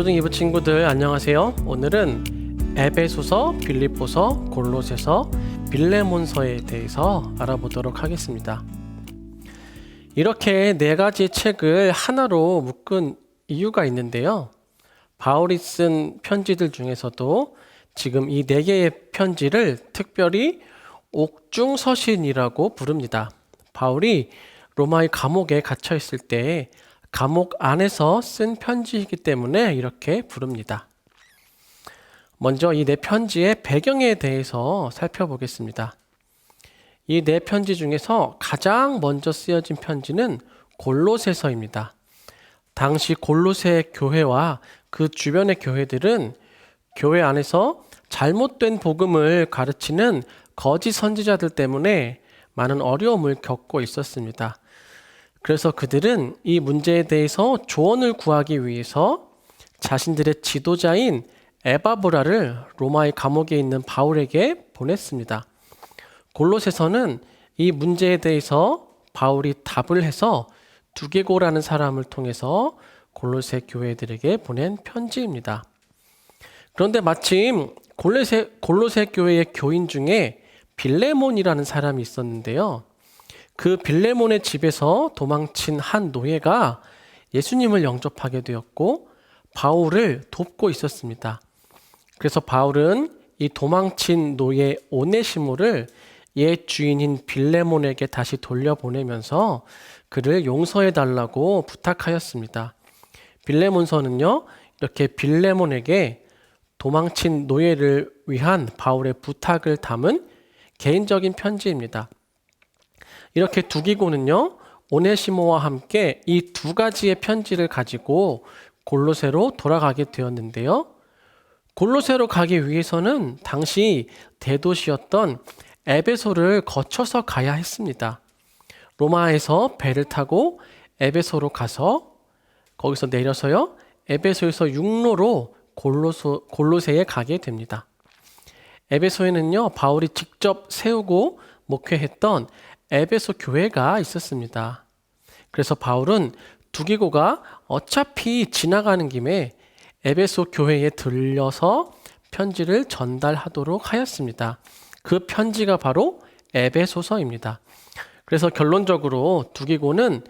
초등 2부 친구들 안녕하세요. 오늘은 에베소서, 빌립보서, 골로새서, 빌레몬서에 대해서 알아보도록 하겠습니다. 이렇게 네 가지 책을 하나로 묶은 이유가 있는데요. 바울이 쓴 편지들 중에서도 지금 이 네 개의 편지를 특별히 옥중서신이라고 부릅니다. 바울이 로마의 감옥에 갇혀 있을 때 감옥 안에서 쓴 편지이기 때문에 이렇게 부릅니다. 먼저 이 네 편지의 배경에 대해서 살펴보겠습니다. 이 네 편지 중에서 가장 먼저 쓰여진 편지는 골로새서입니다. 당시 골로새 교회와 그 주변의 교회들은 교회 안에서 잘못된 복음을 가르치는 거짓 선지자들 때문에 많은 어려움을 겪고 있었습니다. 그래서 그들은 이 문제에 대해서 조언을 구하기 위해서 자신들의 지도자인 에바브라를 로마의 감옥에 있는 바울에게 보냈습니다. 골로새서는 이 문제에 대해서 바울이 답을 해서 두개고라는 사람을 통해서 골로새 교회들에게 보낸 편지입니다. 그런데 마침 골로새, 골로새 교회의 교인 중에 빌레몬이라는 사람이 있었는데요. 그 빌레몬의 집에서 도망친 한 노예가 예수님을 영접하게 되었고 바울을 돕고 있었습니다. 그래서 바울은 이 도망친 노예 오네시모를 옛 주인인 빌레몬에게 다시 돌려보내면서 그를 용서해 달라고 부탁하였습니다. 빌레몬서는요, 이렇게 빌레몬에게 도망친 노예를 위한 바울의 부탁을 담은 개인적인 편지입니다. 이렇게 두기고는요, 오네시모와 함께 이 두 가지의 편지를 가지고 골로새로 돌아가게 되었는데요. 골로새로 가기 위해서는 당시 대도시였던 에베소를 거쳐서 가야 했습니다. 로마에서 배를 타고 에베소로 가서 거기서 내려서요. 에베소에서 육로로 골로소, 골로새에 가게 됩니다. 에베소에는요. 바울이 직접 세우고 목회했던 에베소 교회가 있었습니다. 그래서 바울은 두기고가 어차피 지나가는 김에 에베소 교회에 들려서 편지를 전달하도록 하였습니다. 그 편지가 바로 에베소서입니다. 그래서 결론적으로 두기고는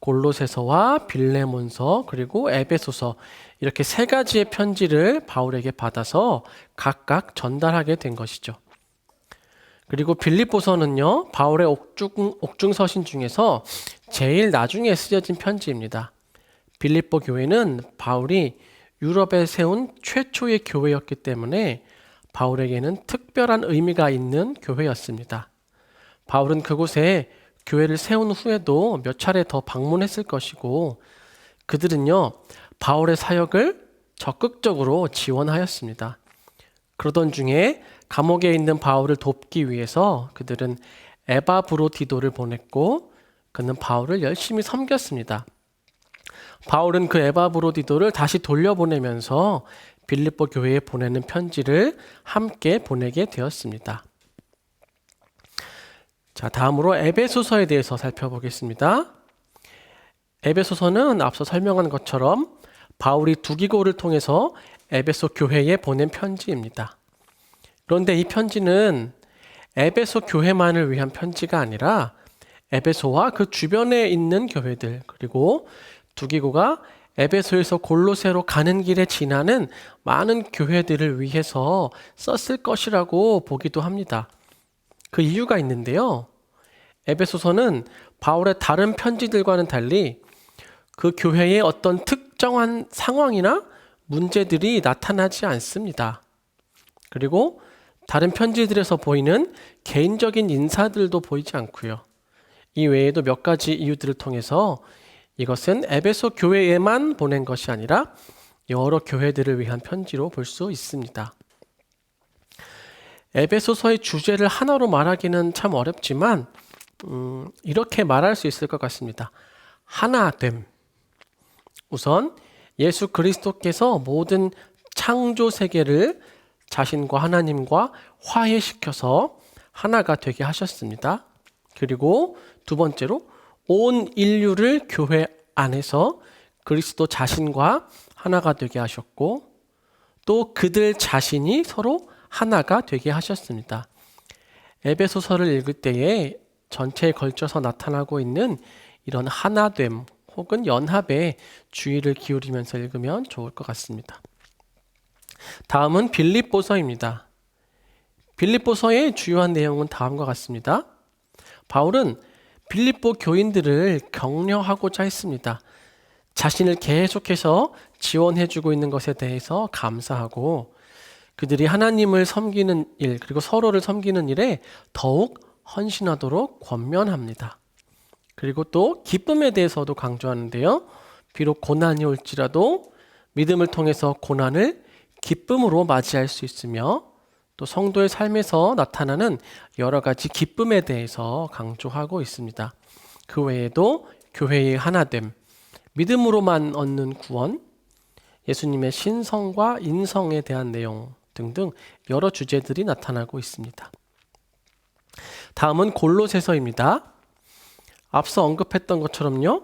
골로새서와 빌레몬서 그리고 에베소서 이렇게 세 가지의 편지를 바울에게 받아서 각각 전달하게 된 것이죠. 그리고 빌립보서는요 바울의 옥중, 옥중 서신 중에서 제일 나중에 쓰여진 편지입니다. 빌립보 교회는 바울이 유럽에 세운 최초의 교회였기 때문에 바울에게는 특별한 의미가 있는 교회였습니다. 바울은 그곳에 교회를 세운 후에도 몇 차례 더 방문했을 것이고 그들은요 바울의 사역을 적극적으로 지원하였습니다. 그러던 중에 감옥에 있는 바울을 돕기 위해서 그들은 에바브로디도를 보냈고 그는 바울을 열심히 섬겼습니다. 바울은 그 에바브로디도를 다시 돌려보내면서 빌립보 교회에 보내는 편지를 함께 보내게 되었습니다. 자, 다음으로 에베소서에 대해서 살펴보겠습니다. 에베소서는 앞서 설명한 것처럼 바울이 두기고를 통해서 에베소 교회에 보낸 편지입니다. 그런데 이 편지는 에베소 교회만을 위한 편지가 아니라 에베소와 그 주변에 있는 교회들 그리고 두기고가 에베소에서 골로새로 가는 길에 지나는 많은 교회들을 위해서 썼을 것이라고 보기도 합니다. 그 이유가 있는데요. 에베소서는 바울의 다른 편지들과는 달리 그 교회의 어떤 특정한 상황이나 문제들이 나타나지 않습니다. 그리고 다른 편지들에서 보이는 개인적인 인사들도 보이지 않고요. 이 외에도 몇 가지 이유들을 통해서 이것은 에베소 교회에만 보낸 것이 아니라 여러 교회들을 위한 편지로 볼 수 있습니다. 에베소서의 주제를 하나로 말하기는 참 어렵지만 음, 이렇게 말할 수 있을 것 같습니다. 하나됨. 우선 예수 그리스도께서 모든 창조 세계를 자신과 하나님과 화해시켜서 하나가 되게 하셨습니다. 그리고 두 번째로 온 인류를 교회 안에서 그리스도 자신과 하나가 되게 하셨고 또 그들 자신이 서로 하나가 되게 하셨습니다. 에베소서를 읽을 때에 전체에 걸쳐서 나타나고 있는 이런 하나됨 혹은 연합에 주의를 기울이면서 읽으면 좋을 것 같습니다. 다음은 빌립보서입니다. 빌립보서의 주요한 내용은 다음과 같습니다. 바울은 빌립보 교인들을 격려하고자 했습니다. 자신을 계속해서 지원해주고 있는 것에 대해서 감사하고 그들이 하나님을 섬기는 일 그리고 서로를 섬기는 일에 더욱 헌신하도록 권면합니다. 그리고 또 기쁨에 대해서도 강조하는데요. 비록 고난이 올지라도 믿음을 통해서 고난을 기쁨으로 맞이할 수 있으며 또 성도의 삶에서 나타나는 여러 가지 기쁨에 대해서 강조하고 있습니다. 그 외에도 교회의 하나됨, 믿음으로만 얻는 구원, 예수님의 신성과 인성에 대한 내용 등등 여러 주제들이 나타나고 있습니다. 다음은 골로새서입니다. 앞서 언급했던 것처럼요.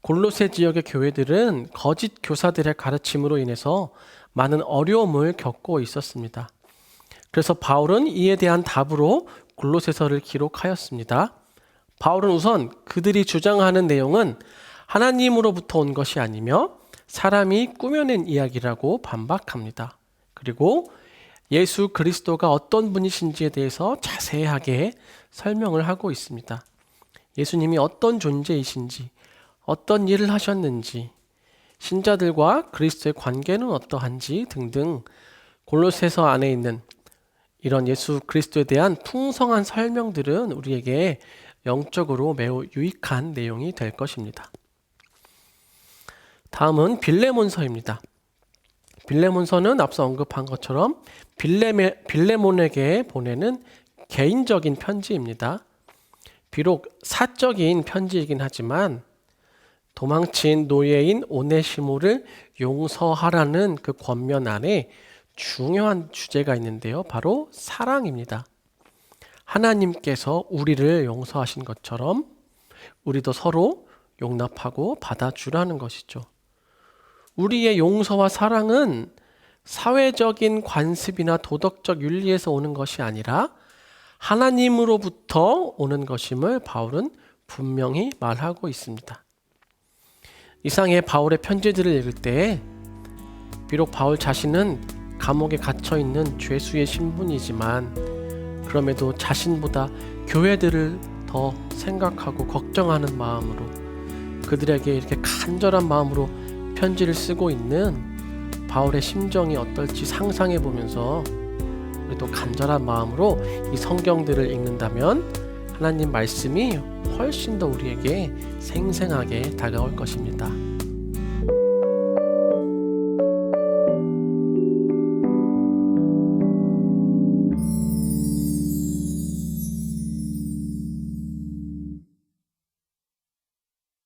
골로새 지역의 교회들은 거짓 교사들의 가르침으로 인해서 많은 어려움을 겪고 있었습니다. 그래서 바울은 이에 대한 답으로 골로새서를 기록하였습니다. 바울은 우선 그들이 주장하는 내용은 하나님으로부터 온 것이 아니며 사람이 꾸며낸 이야기라고 반박합니다. 그리고 예수 그리스도가 어떤 분이신지에 대해서 자세하게 설명을 하고 있습니다. 예수님이 어떤 존재이신지, 어떤 일을 하셨는지, 신자들과 그리스도의 관계는 어떠한지 등등 골로새서 안에 있는 이런 예수 그리스도에 대한 풍성한 설명들은 우리에게 영적으로 매우 유익한 내용이 될 것입니다. 다음은 빌레몬서입니다. 빌레몬서는 앞서 언급한 것처럼 빌레메, 빌레몬에게 보내는 개인적인 편지입니다. 비록 사적인 편지이긴 하지만 도망친 노예인 오네시모를 용서하라는 그 권면 안에 중요한 주제가 있는데요. 바로 사랑입니다. 하나님께서 우리를 용서하신 것처럼 우리도 서로 용납하고 받아주라는 것이죠. 우리의 용서와 사랑은 사회적인 관습이나 도덕적 윤리에서 오는 것이 아니라 하나님으로부터 오는 것임을 바울은 분명히 말하고 있습니다. 이상의 바울의 편지들을 읽을 때 비록 바울 자신은 감옥에 갇혀 있는 죄수의 신분이지만 그럼에도 자신보다 교회들을 더 생각하고 걱정하는 마음으로 그들에게 이렇게 간절한 마음으로 편지를 쓰고 있는 바울의 심정이 어떨지 상상해 보면서 우리도 간절한 마음으로 이 성경들을 읽는다면 하나님 말씀이 훨씬 더 우리에게 생생하게 다가올 것입니다.